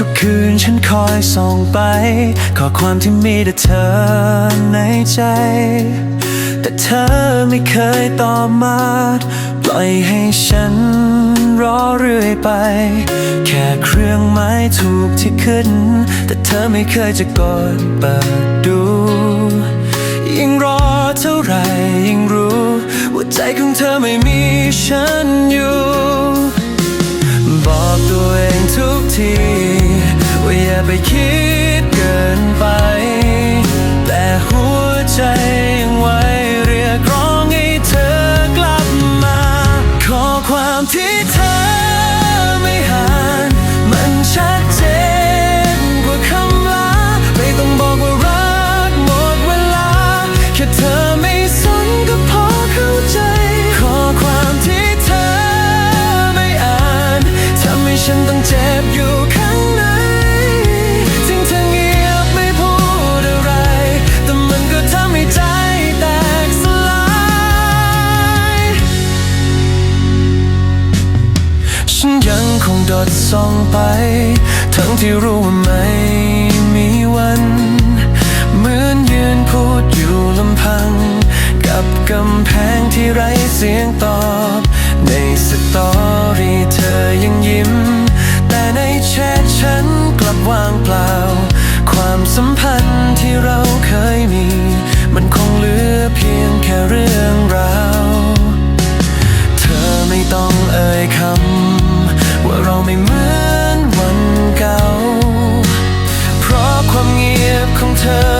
ทุกคืนฉันคอยส่องไป ขอความที่มีแต่เธอในใจ แต่เธอไม่เคยตอบมา ปล่อยให้ฉันรอเรื่อยไป แค่เครื่องไม้ถูกที่ขึ้น แต่เธอไม่เคยจะกดเปิดดู ยิ่งรอเท่าไหร่ยิ่งรู้ ว่าใจของเธอไม่มีฉัน ดส่องไป ทั้งที่รู้ว่าไม่มีวัน เหมือนยืนพูดอยู่ลำพัง กับกำแพงที่ไร้เสียงตอบ ในสตอรี่เธอยังยิ้ม แต่ในแชทฉันกลับวางเปล่า ความสัมพันธ์ที่เราเคยมี มันคงเหลือเพียงแค่เรื่องราว เธอไม่ต้องเอ่ยคำ ไม่เหมือนวันเก่า เพราะความเงียบของเธอ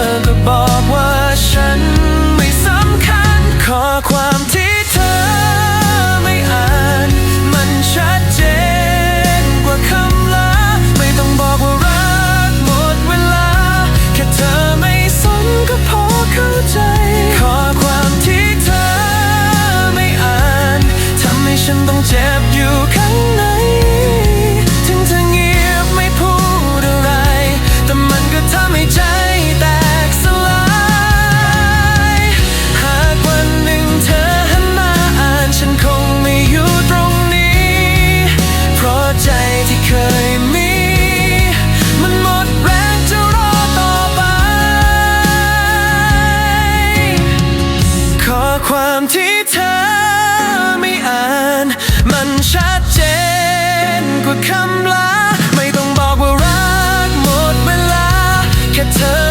ที่เธอไม่อ่าน มันชัดเจนกว่าคำลา ไม่ต้องบอกว่ารักหมดเวลา แค่เธอ